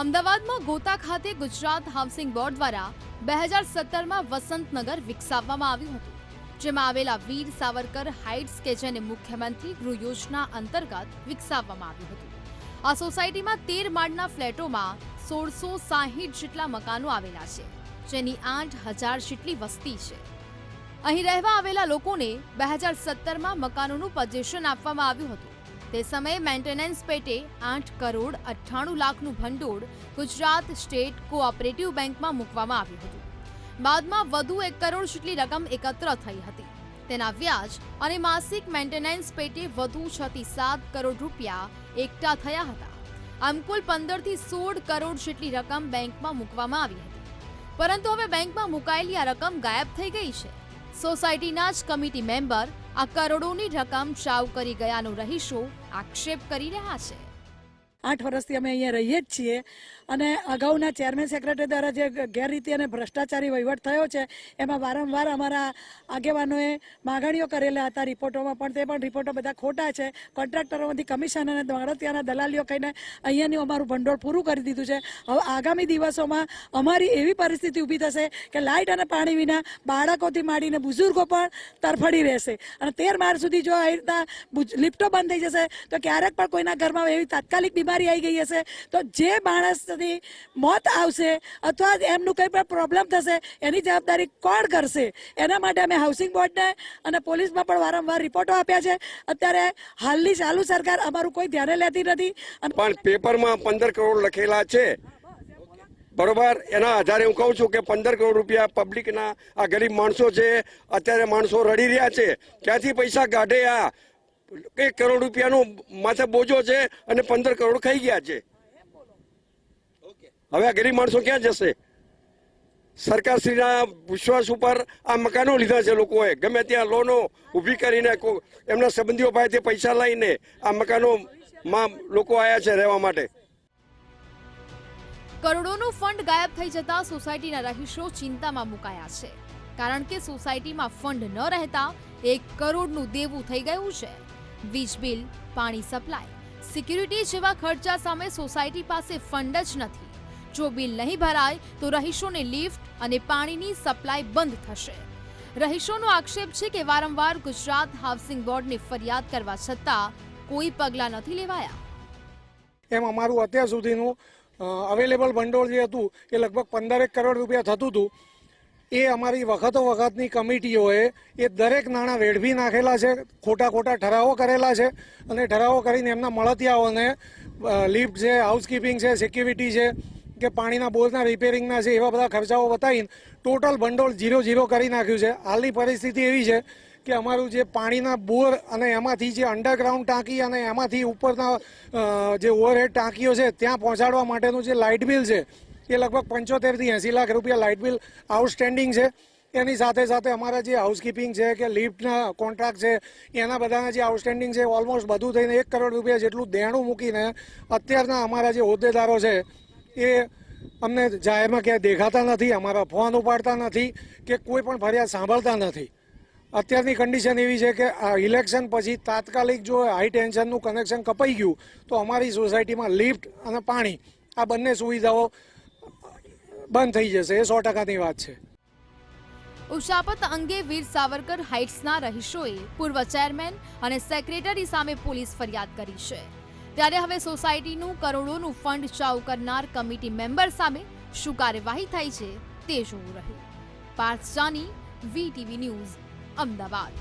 અમદાવાદમાં ગોતા ખાતે Gujarat housing board દ્વારા બે હજાર સત્તરમાં વસંતનગર વિકસાવવામાં આવ્યું હતું, જેમાં આવેલા વીર સાવરકર હાઇટ્સ કે જેને મુખ્યમંત્રી ગૃહ યોજના અંતર્ગત વિકસાવવામાં આવ્યું હતું. આ સોસાયટીમાં તેર માળના ફ્લેટોમાં સોળસો સાહીઠ જેટલા મકાનો આવેલા છે, જેની આઠ હજાર જેટલી વસ્તી છે. અહીં રહેવા આવેલા લોકોને બે હજાર સત્તરમાં મકાનોનું પજેશન આપવામાં આવ્યું હતું. તે સમયે મેન્ટેનન્સ પેટે આઠ કરોડ અઠ્ઠાણું લાખનું ભંડોળ ગુજરાત સ્ટેટ કોઓપરેટિવ બેંકમાં મૂકવામાં આવ્યું હતું. બાદમાં વધુ એક કરોડ જેટલી રકમ એકત્ર થઈ હતી. તેના વ્યાજ અને માસિક મેન્ટેનન્સ પેટે વધુ છ થી સાત કરોડ રૂપિયા એકઠા થયા હતા. આમ કુલ પંદરથી સોળ કરોડ જેટલી રકમ બેંકમાં મૂકવામાં આવી હતી. પરંતુ હવે બેંકમાં મુકાયેલી આ રકમ ગાયબ થઈ ગઈ છે. સોસાયટીના જ કમિટી મેમ્બર આ કરોડોની રકમ ચાવ કરી ગયાનો રહીશો આક્ષેપ કરી રહ્યા છે. આઠ વર્ષથી અમે અહીંયા રહીએ જ છીએ. અને અગાઉના ચેરમેન સેક્રેટરી દ્વારા જે ગેરરીતિ અને ભ્રષ્ટાચારી વહીવટ થયો છે, એમાં વારંવાર અમારા આગેવાનોએ માગણીઓ કરેલા હતા રિપોર્ટોમાં, પણ તે પણ રિપોર્ટો બધા ખોટા છે. કોન્ટ્રાક્ટરોમાંથી કમિશન અને ત્યાંના દલાલીઓ કહીને અહીંયાનું અમારું ભંડોળ પૂરું કરી દીધું છે. હવે આગામી દિવસોમાં અમારી એવી પરિસ્થિતિ ઊભી થશે કે લાઇટ અને પાણી વિના બાળકોથી માંડીને બુઝુર્ગો પણ તરફડી રહેશે. અને તેર માર્ચ સુધી જો આ રીતના લિફ્ટો બંધ થઈ જશે, તો ક્યારેક પણ કોઈના ઘરમાં એવી તાત્કાલિક બીમારી આવી ગઈ હશે, તો જે માણસની મોત આવશે અથવા એમનું કંઈ પણ પ્રોબ્લેમ થશે, એની જવાબદારી કોણ કરશે? એના માટે અમે હાઉસિંગ બોર્ડને અને પોલીસમાં પણ વારંવાર રિપોર્ટો આપ્યા છે. અત્યારે હાલની ચાલુ સરકાર અમારું કોઈ ધ્યાને લેતી નથી. પણ પેપરમાં પંદર કરોડ લખેલા છે. બરોબર? એના આધારે હું કહું છું કે પંદર કરોડ રૂપિયા પબ્લિકના આ ગરીબ માણસો છે, અત્યારે માણસો રડી રહ્યા છે. ક્યાંથી પૈસા કાઢે આ? એક કરોડ રૂપિયાનો માથે બોજો છે અને પંદર કરોડ ખાઈ ગયા છે. હવે આ ગરીબ માણસો ક્યાં જશે? સરકારશ્રીના વિશ્વાસ ઉપર આ મકાનો લીધા છે લોકોએ. ગમે ત્યાં લોનો ઊભી કરીને એમના સંબંધીઓ પાસેથી પૈસા લઈને આ મકાનોમાં લોકો આવ્યા છે રહેવા માટે. કરોડોનું ફંડ ગાયબ થઈ જતા સોસાયટીના રહીશો ચિંતામાં મુકાયા છે. કારણ કે સોસાયટીમાં ફંડ ન રહેતા એક કરોડનું દેવું થઈ ગયું છે. વીજ બિલ, પાણી સપ્લાય, સિક્યુરિટી જેવા ખર્ચા સામે સોસાયટી પાસે ફંડ જ નથી. જો બિલ નહીં ભરાય, તો રહીશોને લિફ્ટ અને પાણીની સપ્લાય બંધ થશે. રહીશોનો આક્ષેપ છે કે વારંવાર ગુજરાત હાઉસિંગ બોર્ડને ફરિયાદ કરવા છતાં કોઈ પગલાં નથી લેવાયા. એમ અમારું અત્યાર સુધીનું અવેલેબલ ભંડોળ જે હતું, એ લગભગ પંદરેક કરોડ રૂપિયા થતું હતું. એ અમારી વખતો વખતની કમિટીઓએ એ દરેક નાણાં વેડફી નાખેલા છે, ખોટા ખોટા ઠરાવો કરેલા છે અને ઠરાવો કરીને એમના મળતિયાઓને લિફ્ટ છે હાઉસકીપિંગ છે સિક્યુરિટી છે, કે પાણીના બોરના રિપેરિંગના છે, એવા બધા ખર્ચાઓ બતાવીને ટોટલ ભંડોળ ઝીરો ઝીરો કરી નાખ્યું છે. હાલની પરિસ્થિતિ એવી છે કે અમારું જે પાણીના બોર અને એમાંથી જે અંડરગ્રાઉન્ડ ટાંકી અને એમાંથી ઉપરના જે ઓવરહેડ ટાંકીઓ છે, ત્યાં પહોંચાડવા માટેનું જે લાઇટ બિલ છે એ લગભગ પંચોતેરથી એંસી લાખ રૂપિયા લાઇટ બિલ આઉટસ્ટેન્ડિંગ છે. એની સાથે સાથે અમારા જે હાઉસકીપિંગ છે કે લિફ્ટના કોન્ટ્રાક્ટ છે, એના બધાના જે આઉટસ્ટેન્ડિંગ છે ઓલમોસ્ટ બધું થઈને એક કરોડ રૂપિયા જેટલું દેણું મૂકીને અત્યારના અમારા જે હોદ્દેદારો છે, એ અમને જાહેરમાં ક્યાંય દેખાતા નથી, અમારા ફોન ઉપાડતા નથી કે કોઈ પણ ફરિયાદ સાંભળતા નથી. અત્યારની કન્ડિશન એવી છે કે આ ઇલેક્શન પછી તાત્કાલિક જો હાઈ ટેન્શનનું કનેક્શન કપાઈ ગયું, તો અમારી સોસાયટીમાં લિફ્ટ અને પાણી, આ બંને સુવિધાઓ બંધ થઈ જશે, એ સો ટકાની વાત છે. ઉશાપત અંગે વીર સાવરકર હાઇટ્સના રહીશોએ પૂર્વ ચેરમેન અને સેક્રેટરી સામે પોલીસ ફરિયાદ કરી છે. ત્યારે હવે સોસાયટીનું કરોડોનું ફંડ ચાઉ કરનાર કમિટી મેમ્બર સામે શું કાર્યવાહી થાય છે, તે જોવું રહ્યું. Parth Jani, VTV news, Ahmedabad.